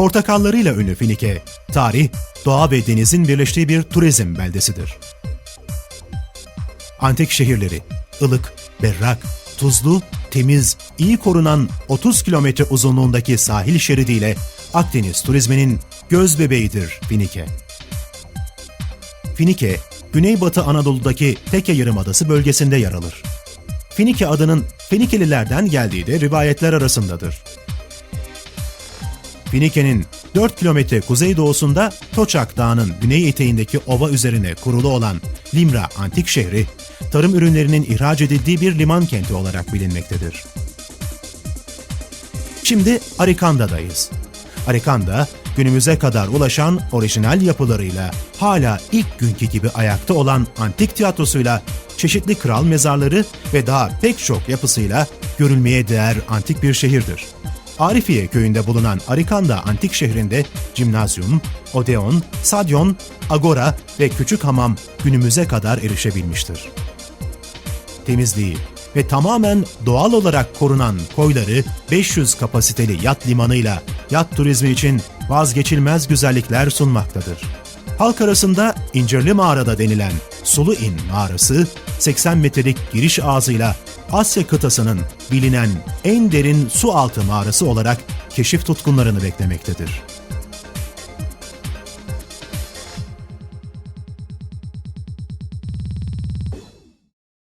Portakallarıyla ünlü Finike, tarih, doğa ve denizin birleştiği bir turizm beldesidir. Antik şehirleri, ılık, berrak, tuzlu, temiz, iyi korunan 30 kilometre uzunluğundaki sahil şeridiyle Akdeniz turizminin göz bebeğidir Finike. Finike, Güneybatı Anadolu'daki Teke Yarımadası bölgesinde yer alır. Finike adının Fenikelilerden geldiği de rivayetler arasındadır. Finike'nin 4 kilometre kuzeydoğusunda Toçak Dağı'nın güney eteğindeki ova üzerine kurulu olan Limra antik şehri, tarım ürünlerinin ihraç edildiği bir liman kenti olarak bilinmektedir. Şimdi Arikanda'dayız. Arikanda, günümüze kadar ulaşan orijinal yapılarıyla hala ilk günkü gibi ayakta olan antik tiyatrosuyla, çeşitli kral mezarları ve daha pek çok yapısıyla görülmeye değer antik bir şehirdir. Arifiye köyünde bulunan Arikanda antik şehrinde cimnazyum, odeon, sadyon, agora ve küçük hamam günümüze kadar erişebilmiştir temizliği ve tamamen doğal olarak korunan koyları 500 kapasiteli yat limanıyla yat turizmi için vazgeçilmez güzellikler sunmaktadır. Halk arasında İncirli Mağarada denilen Sulu İn mağarası 80 metrelik giriş ağzıyla Asya kıtasının bilinen en derin su altı mağarası olarak keşif tutkunlarını beklemektedir.